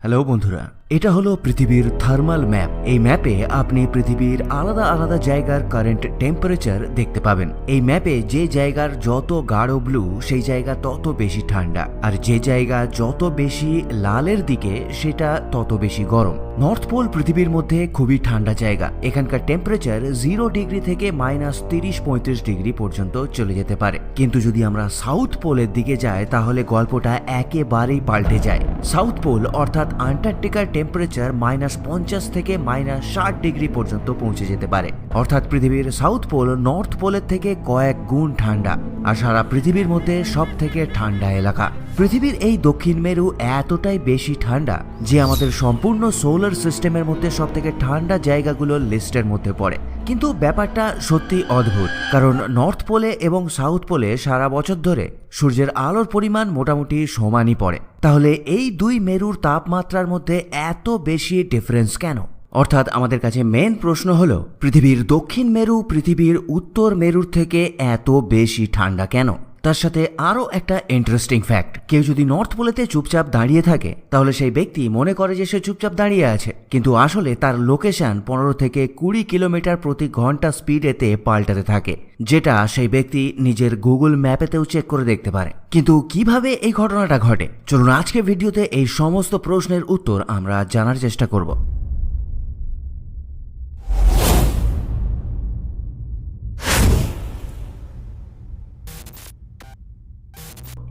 Hello বন্ধুরা। এটা হলো পৃথিবীর থার্মাল ম্যাপ এই ম্যাপে আপনি পৃথিবীর আলাদা আলাদা জায়গার কারেন্ট টেম্পারেচার দেখতে পাবেন। এই ম্যাপে যে জায়গার যত গাঢ় ব্লু সেই জায়গা তত বেশি ঠান্ডা। আর যে জায়গা যত বেশি লালের দিকে, সেটা তত বেশি গরম। নর্থ পোল পৃথিবীর মধ্যে খুবই ঠান্ডা জায়গা। এখানকার টেম্পারেচার জিরো ডিগ্রি থেকে মাইনাস তিরিশ পঁয়ত্রিশ ডিগ্রি পর্যন্ত চলে যেতে পারে। কিন্তু যদি আমরা সাউথ পোলের দিকে যাই, তাহলে গল্পটা একেবারেই পাল্টে যায়। সাউথ পোল অর্থাৎ আন্টার্কটিকার টেম্পারেচার মাইনাস পঞ্চাশ থেকে মাইনাস ষাট ডিগ্রি পর্যন্ত পৌঁছে যেতে পারে। অর্থাৎ পৃথিবীর সাউথ পোল নর্থ পোলের থেকে কয়েক গুণ ঠান্ডা। আর সারা পৃথিবীর মধ্যে সব থেকে ঠান্ডা এলাকা। পৃথিবীর এই দক্ষিণ মেরু এতটাই বেশি ঠান্ডা যে আমাদের সম্পূর্ণ সোলার সিস্টেমের মধ্যে সব থেকে ঠান্ডা জায়গাগুলোর লিস্টের মধ্যে পড়ে। কিন্তু ব্যাপারটা সত্যি অদ্ভুত, কারণ নর্থ পোলে এবং সাউথ পোলে সারা বছর ধরে সূর্যের আলোর পরিমাণ মোটামুটি সমানই পড়ে। তাহলে এই দুই মেরুর তাপমাত্রার মধ্যে এত বেশি ডিফারেন্স কেন? অর্থাৎ আমাদের কাছে মেন প্রশ্ন হলো, পৃথিবীর দক্ষিণ মেরু পৃথিবীর উত্তর মেরুর থেকে এত বেশি ঠান্ডা কেন? তার সাথে আরও একটা ইন্টারেস্টিং ফ্যাক্ট কেউ যদি নর্থ পোলেতে চুপচাপ দাঁড়িয়ে থাকে, তাহলে সেই ব্যক্তি মনে করে যে সে চুপচাপ দাঁড়িয়ে আছে। কিন্তু আসলে তার লোকেশন পনেরো থেকে কুড়ি কিলোমিটার প্রতি ঘণ্টা স্পিডেতে পাল্টাতে থাকে, যেটা সেই ব্যক্তি নিজের গুগল ম্যাপেতেও চেক করে দেখতে পারে। কিন্তু কীভাবে এই ঘটনাটা ঘটে? চলুন আজকে ভিডিওতে এই সমস্ত প্রশ্নের উত্তর আমরা জানার চেষ্টা করব।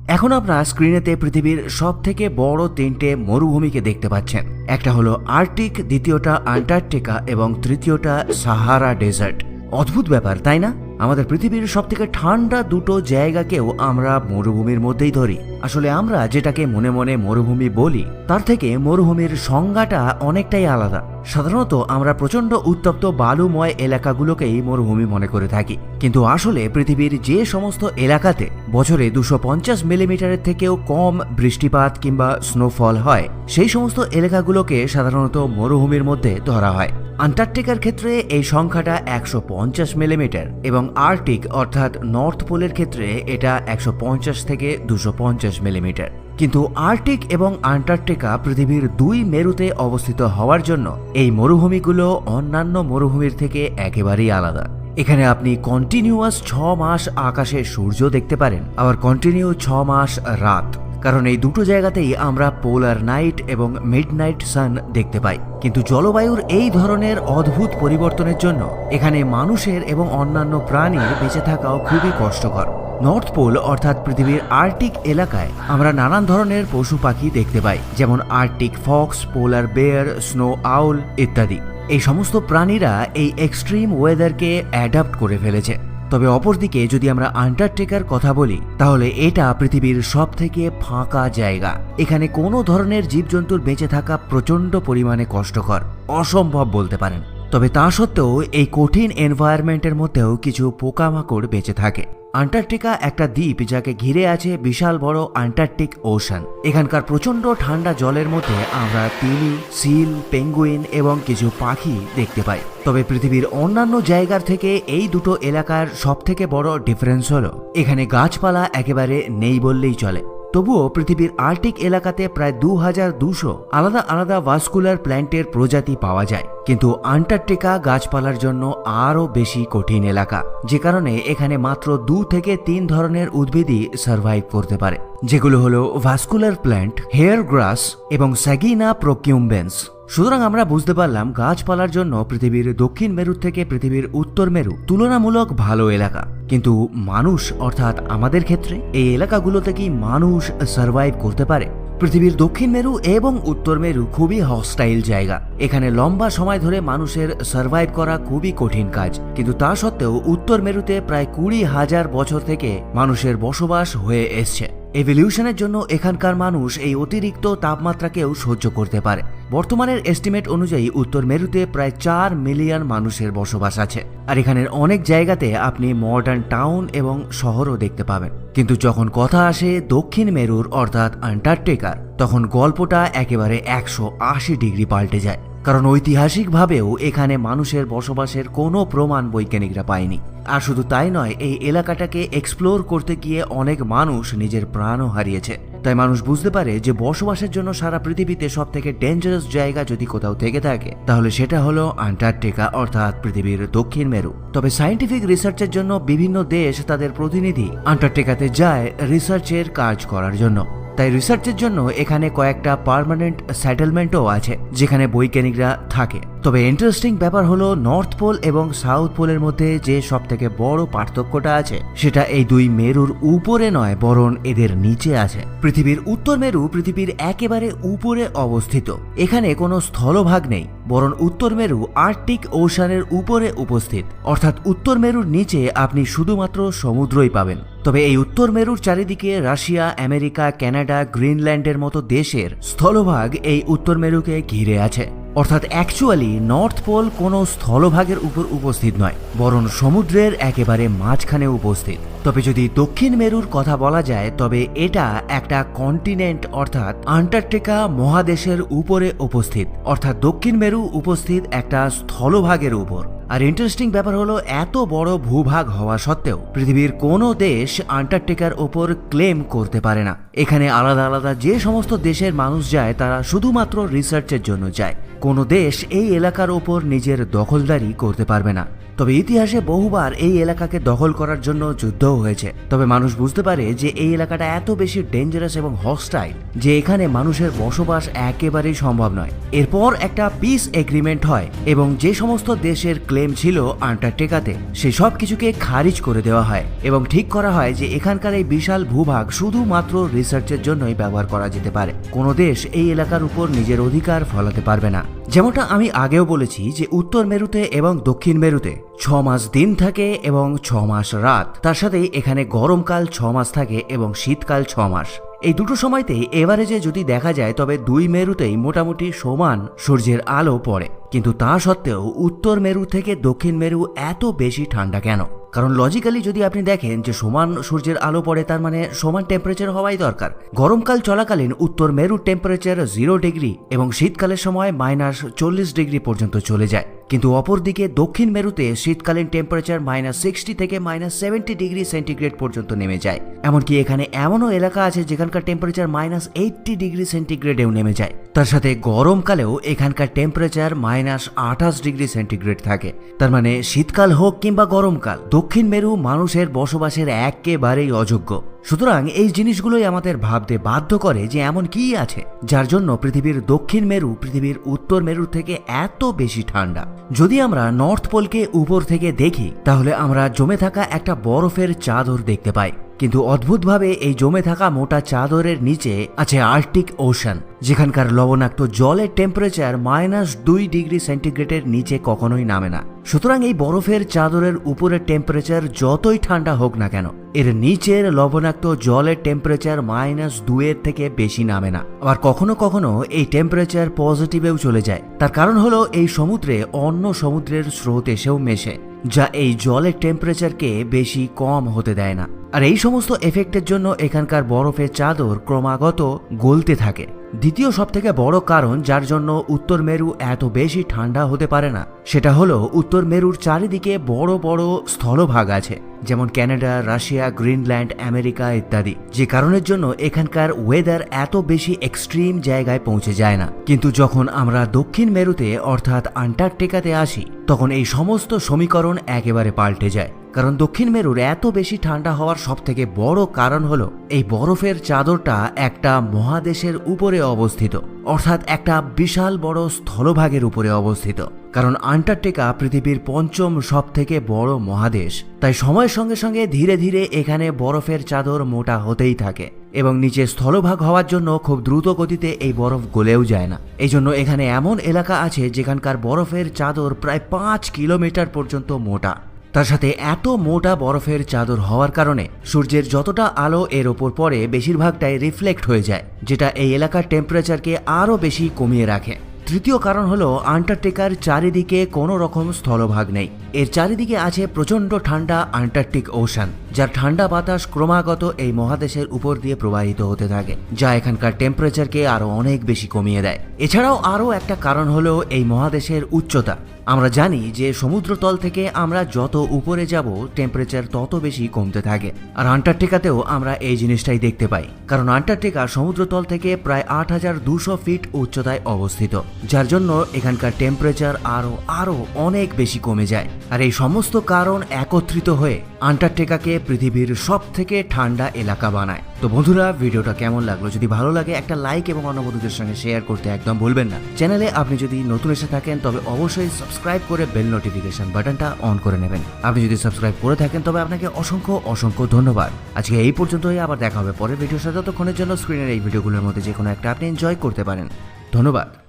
এখন আপনারা স্ক্রিনেতে পৃথিবীর সব থেকে বড় তিনটে মরুভূমিকে দেখতে পাচ্ছেন। একটা হলো আর্কটিক, দ্বিতীয়টা আন্টার্কটিকা এবং তৃতীয়টা সাহারা ডেজার্ট। অদ্ভুত ব্যাপার, তাই না? আমাদের পৃথিবীর সব থেকে ঠান্ডা দুটো জায়গাকেও আমরা মরুভূমির মধ্যেই ধরি। আসলে আমরা যেটাকে মনে মনে মরুভূমি বলি, তার থেকে মরুভূমির সংজ্ঞাটা অনেকটাই আলাদা। সাধারণত আমরা প্রচণ্ড উত্তপ্ত বালুময় এলাকাগুলোকেই মরুভূমি মনে করে থাকি। কিন্তু আসলে পৃথিবীর যে সমস্ত এলাকাতে বছরে দুশো পঞ্চাশ মিলিমিটারের থেকেও কম বৃষ্টিপাত কিংবা স্নোফল হয়, সেই সমস্ত এলাকাগুলোকে সাধারণত মরুভূমির মধ্যে ধরা হয়। আন্টার্কটিকার ক্ষেত্রে এই সংখ্যাটা একশো পঞ্চাশ মিলিমিটার এবং আর্কটিক অর্থাৎ নর্থ পোলের ক্ষেত্রে এটা একশো পঞ্চাশ থেকে দুশো পঞ্চাশ মিলিমিটার। কিন্তু আর্কটিক এবং আন্টার্কটিকা পৃথিবীর দুই মেরুতে অবস্থিত হওয়ার জন্য এই মরুভূমিগুলো অন্যান্য মরুভূমির থেকে একেবারেই আলাদা। এখানে আপনি কন্টিনিউয়াস ছ মাস আকাশে সূর্য দেখতে পারেন। আবার কন্টিনিউ ছ মাস রাত। কারণ এই দুটো জায়গাতেই আমরা পোলার নাইট এবং মিড নাইট সান দেখতে পাই। কিন্তু জলবায়ুর এই ধরনের অদ্ভুত পরিবর্তনের জন্য এখানে মানুষের এবং অন্যান্য প্রাণীর বেঁচে থাকাও খুবই কষ্টকর। নর্থ পোল অর্থাৎ পৃথিবীর আর্টিক এলাকায় আমরা নানান ধরনের পশু পাখি দেখতে পাই, যেমন Arctic fox, polar bear, snow owl ইত্যাদি। এই সমস্ত প্রাণীরা এই এক্সট্রিম ওয়েদারকে অ্যাডাপ্ট করে ফেলেছে। তবে অপরদিকে যদি আমরা আন্টার্কটিকার কথা বলি, তাহলে এটা পৃথিবীর সব থেকে ফাঁকা জায়গা। এখানে কোনো ধরনের জীবজন্তুর বেঁচে থাকা প্রচণ্ড পরিমাণে কষ্টকর। অসম্ভব বলতে পারেন। তবে তা সত্ত্বেও এই কঠিন এনভায়রনমেন্টের মধ্যেও কিছু পোকামাকড় বেঁচে থাকে। আন্টার্কটিকা একটা দ্বীপ যাকে ঘিরে আছে বিশাল বড় আন্টার্কটিক ওশান। এখানকার প্রচণ্ড ঠান্ডা জলের মধ্যে আমরা তিমি, সিল, পেঙ্গুইন এবং কিছু পাখি দেখতে পাই। তবে পৃথিবীর অন্যান্য জায়গার থেকে এই দুটো এলাকার সব থেকে বড় ডিফারেন্স হলো, এখানে গাছপালা একেবারে নেই বললেই চলে। তবুও পৃথিবীর আর্টিক এলাকাতে প্রায় দু হাজার দুশো আলাদা আলাদা ভাস্কুলার প্ল্যান্টের প্রজাতি পাওয়া যায়। কিন্তু আন্টার্কটিকা গাছপালার জন্য আরও বেশি কঠিন এলাকা, যে কারণে এখানে মাত্র দু থেকে তিন ধরনের উদ্ভিদই সার্ভাইভ করতে পারে, যেগুলো হলো ভাস্কুলার প্ল্যান্ট, হেয়ার গ্রাস এবং স্যাগিনা প্রকিউম্বেন্স। সুতরাং আমরা বুঝতে পারলাম গাছপালার জন্য পৃথিবীর দক্ষিণ মেরু থেকে পৃথিবীর উত্তর মেরু তুলনামূলক ভালো এলাকা। কিন্তু মানুষ, অর্থাৎ আমাদের ক্ষেত্রে, এই এলাকাগুলোতে কি মানুষ সার্ভাইভ করতে পারে। পৃথিবীর দক্ষিণ মেরু এবং উত্তর মেরু খুবই হস্টাইল জায়গা। এখানে লম্বা সময় ধরে মানুষের সার্ভাইভ করা খুবই কঠিন কাজ। কিন্তু তা সত্ত্বেও উত্তর মেরুতে প্রায় কুড়ি হাজার বছর থেকে মানুষের বসবাস হয়ে এসছে। এভলিউশনের জন্য এখানকার মানুষ এই অতিরিক্ত তাপমাত্রাকেও সহ্য করতে পারে। বর্তমানের এস্টিমেট অনুযায়ী উত্তর মেরুতে প্রায় চার মিলিয়ন মানুষের বসবাস আছে। আর এখানের অনেক জায়গাতে আপনি মডার্ন টাউন এবং শহরও দেখতে পাবেন। কিন্তু যখন কথা আসে দক্ষিণ মেরুর, অর্থাৎ আন্টার্কটিকার তখন গল্পটা একেবারে একশো আশি ডিগ্রি পাল্টে যায়। কারণ ঐতিহাসিকভাবেও এখানে মানুষের বসবাসের কোনো প্রমাণ বৈজ্ঞানিকরা পায়নি। আর শুধু তাই নয়, এই এলাকাটাকে এক্সপ্লোর করতে গিয়ে অনেক মানুষ নিজের প্রাণও হারিয়েছে। তাই মানুষ বুঝতে পারে যে বসবাসের জন্য সারা পৃথিবীতে সব থেকে ডেঞ্জারাস জায়গা যদি কোথাও থেকে থাকে, তাহলে সেটা হলো আন্টার্কটিকা, অর্থাৎ পৃথিবীর দক্ষিণ মেরু। তবে সায়েন্টিফিক রিসার্চের জন্য বিভিন্ন দেশ তাদের প্রতিনিধি আন্টার্কটিকাতে যায় রিসার্চের কাজ করার জন্য। তাই রিসার্চের জন্য এখানে কয়েকটা পারমানেন্ট সেটেলমেন্টও আছে যেখানে বৈজ্ঞানিকরা থাকে। তবে ইন্টারেস্টিং ব্যাপার হলো নর্থ পোল এবং সাউথ পোলের মধ্যে যে সব থেকে বড় পার্থক্যটা আছে, সেটা এই দুই মেরুর উপরে নয়, বরং এদের নিচে আছে। পৃথিবীর উত্তর মেরু পৃথিবীর একেবারে উপরে অবস্থিত। এখানে কোনো স্থলভাগ নেই, বরং উত্তর মেরু আর্কটিক ওশানের উপরে উপস্থিত। অর্থাৎ উত্তর মেরুর নিচে আপনি শুধুমাত্র সমুদ্রই পাবেন। তবে এই উত্তর মেরুর চারিদিকে রাশিয়া, আমেরিকা, কানাডা, গ্রিনল্যান্ডের মতো দেশের স্থলভাগ এই উত্তর মেরুকে ঘিরে আছে। অর্থাৎ অ্যাকচুয়ালি নর্থ পোল কোনো স্থলভাগের উপর উপস্থিত নয়, বরং সমুদ্রের একেবারে মাঝখানে উপস্থিত। তবে যদি দক্ষিণ মেরুর কথা বলা যায়, তবে এটা একটা কন্টিনেন্ট অর্থাৎ আন্টার্কটিকা মহাদেশের উপরে উপস্থিত। অর্থাৎ দক্ষিণ মেরু উপস্থিত একটা স্থলভাগের উপর। আর ইন্টারেস্টিং ব্যাপার হলো, এত বড় ভূভাগ হওয়া সত্ত্বেও পৃথিবীর কোনো দেশ আন্টার্কটিকার ওপর ক্লেম করতে পারে না। এখানে আলাদা আলাদা যে সমস্ত দেশের মানুষ যায়, তারা শুধুমাত্র রিসার্চের জন্য যায়। কোনো দেশ এই এলাকার ওপর নিজের দখলদারি করতে পারবে না। তবে ইতিহাসে বহুবার এই এলাকাকে দখল করার জন্য যুদ্ধও হয়েছে। তবে মানুষ বুঝতে পারে যে এই এলাকাটা এত বেশি ডেঞ্জারাস এবং হস্টাইল যে এখানে মানুষের বসবাস একেবারেই সম্ভব নয়। এরপর একটা পিস এগ্রিমেন্ট হয় এবং যে সমস্ত দেশের ক্লেম ছিল আন্টার্কটিকাতে, সে সব কিছুকে খারিজ করে দেওয়া হয় এবং ঠিক করা হয় যে এখানকার এই বিশাল ভূভাগ শুধুমাত্র রিসার্চের জন্যই ব্যবহার করা যেতে পারে। কোনো দেশ এই এলাকার উপর নিজের অধিকার ফলাতে পারবে না। যেমনটা আমি আগেও বলেছি যে উত্তর মেরুতে এবং দক্ষিণ মেরুতে ছ মাস দিন থাকে এবং ছ মাস রাত। তার সাথেই এখানে গরমকাল ছ মাস থাকে এবং শীতকাল ছ মাস। এই দুটো সময়তেই এভারেজে যদি দেখা যায়, তবে দুই মেরুতেই মোটামুটি সমান সূর্যের আলো পড়ে। কিন্তু তা সত্ত্বেও উত্তর মেরু থেকে দক্ষিণ মেরু এত বেশি ঠান্ডা কেন? কারণ লজিক্যালি যদি আপনি দেখেন যে সমান সূর্যের আলো পড়ে, তার মানে সমান টেম্পারেচার হওয়াই দরকার। গরমকাল চলাকালীন উত্তর মেরুর টেম্পারেচার জিরো ডিগ্রি এবং শীতকালের সময় মাইনাস চল্লিশ ডিগ্রি পর্যন্ত চলে যায়। কিন্তু অপরদিকে দক্ষিণ মেরুতে শীতকালীন টেম্পারেচার মাইনাস সিক্সটি থেকে মাইনাস সেভেন্টি ডিগ্রি সেন্টিগ্রেড পর্যন্ত নেমে যায়। এমনকি এখানে এমনও এলাকা আছে যেখানকার টেম্পারেচার মাইনাস এইটটি ডিগ্রি সেন্টিগ্রেডেও নেমে যায়। তার সাথে গরমকালেও এখানকার টেম্পারেচার মাইনাস আঠাশ ডিগ্রি সেন্টিগ্রেড থাকে। তার মানে শীতকাল হোক কিংবা গরমকাল, দক্ষিণ মেরু মানুষের বসবাসের একেবারেই অযোগ্য। সুতরাং এই জিনিসগুলোই আমাদের ভাবতে বাধ্য করে যে এমন কি আছে, যার জন্য পৃথিবীর দক্ষিণ মেরু পৃথিবীর উত্তর মেরুর থেকে এত বেশি ঠান্ডা। যদি আমরা নর্থ পোলকে উপর থেকে দেখি, তাহলে আমরা জমে থাকা একটা বরফের চাদর দেখতে পাই। কিন্তু অদ্ভুতভাবে এই জমে থাকা মোটা চাদরের নিচে আছে আর্কটিক ওশান, যেখানকার লবণাক্ত জলের টেম্পারেচার মাইনাস দুই ডিগ্রি সেন্টিগ্রেডের নিচে কখনোই নামে না। সুতরাং এই বরফের চাদরের উপরের টেম্পারেচার যতই ঠান্ডা হোক না কেন, এর নিচের লবণাক্ত জলের টেম্পারেচার মাইনাস দুয়ের থেকে বেশি নামে না। আবার কখনো কখনো এই টেম্পারেচার পজিটিভেও চলে যায়। তার কারণ হলো এই সমুদ্রে অন্য সমুদ্রের স্রোত এসেও মেশে, যা এই জলের টেম্পারেচারকে বেশি কম হতে দেয় না। আর এই সমস্ত এফেক্টের জন্য এখানকার বরফের চাদর ক্রমাগত গলতে থাকে। দ্বিতীয় সবথেকে বড় কারণ যার জন্য উত্তর মেরু এত বেশি ঠান্ডা হতে পারে না, সেটা হলো উত্তর মেরুর চারিদিকে বড় বড় স্থলভাগ আছে, যেমন কানাডা রাশিয়া, গ্রিনল্যান্ড, আমেরিকা ইত্যাদি, যে কারণের জন্য এখানকার ওয়েদার এত বেশি এক্সট্রিম জায়গায় পৌঁছে যায় না। কিন্তু যখন আমরা দক্ষিণ মেরুতে, অর্থাৎ আন্টার্কটিকাতে আসি, তখন এই সমস্ত সমীকরণ একেবারে পাল্টে যায়। কারণ দক্ষিণ মেরুর এত বেশি ঠান্ডা হওয়ার সব থেকে বড় কারণ হলো এই বরফের চাদরটা একটা মহাদেশের উপরে অবস্থিত, অর্থাৎ একটা বিশাল বড় স্থলভাগের উপরে অবস্থিত। কারণ আন্টার্কটিকা পৃথিবীর পঞ্চম সব থেকে বড় মহাদেশ, তাই সময়ের সঙ্গে সঙ্গে ধীরে ধীরে এখানে বরফের চাদর মোটা হতেই থাকে এবং নিচে স্থলভাগ হওয়ার জন্য খুব দ্রুত গতিতে এই বরফ গলেও যায় না। এই জন্য এখানে এমন এলাকা আছে যেখানকার বরফের চাদর প্রায় পাঁচ কিলোমিটার পর্যন্ত মোটা। তার সাথে এত মোটা বরফের চাদর হওয়ার কারণে সূর্যের যতটা আলো এর ওপর পড়ে বেশিরভাগটাই রিফ্লেক্ট হয়ে যায়, যেটা এই এলাকার টেম্পারেচারকে আরও বেশি কমিয়ে রাখে। তৃতীয় কারণ হলো আন্টার্কটিকার চারিদিকে কোনো রকম স্থলভাগ নেই। এর চারিদিকে আছে প্রচণ্ড ঠান্ডা আন্টার্কটিক ওশান। যার ঠান্ডা বাতাস ক্রমাগত এই মহাদেশের উপর দিয়ে প্রবাহিত হতে থাকে, যা এখানকার টেম্পারেচারকে আরও অনেক বেশি কমিয়ে দেয়। এছাড়াও আরও একটা কারণ হলো এই মহাদেশের উচ্চতা। আমরা জানি যে সমুদ্রতল থেকে আমরা যত উপরে যাব টেম্পারেচার তত বেশি কমতে থাকে। আর আন্টার্কটিকাতেও আমরা এই জিনিসটাই দেখতে পাই। কারণ আন্টার্কটিকা সমুদ্রতল থেকে প্রায় আট হাজার দুশো ফিট উচ্চতায় অবস্থিত, যার জন্য এখানকার টেম্পারেচার আরও আরও অনেক বেশি কমে যায়। আর এই সমস্ত কারণ একত্রিত হয়ে আন্টার্কটিকাকে পৃথিবীর সব থেকে ঠান্ডা এলাকা বানায়। তো বন্ধুরা, ভিডিওটা কেমন লাগল? যদি ভালো লাগে, একটা লাইক এবং অন্য বন্ধুদের সঙ্গে শেয়ার করতে একদম ভুলবেন না। চ্যানেলে আপনি যদি নতুন এসে থাকেন, তবে অবশ্যই সাবস্ক্রাইব করে বেল নোটিফিকেশন বাটনটা অন করে নেবেন। আপনি যদি সাবস্ক্রাইব করে থাকেন, তবে আপনাকে অসংখ্য অসংখ্য ধন্যবাদ। আজকে এই পর্যন্তই, আবার দেখা হবে পরের ভিডিওর সাথে। ততক্ষণের জন্য স্ক্রিনের এই ভিডিওগুলোর মধ্যে যে কোনো একটা আপনি এনজয় করতে পারেন। ধন্যবাদ।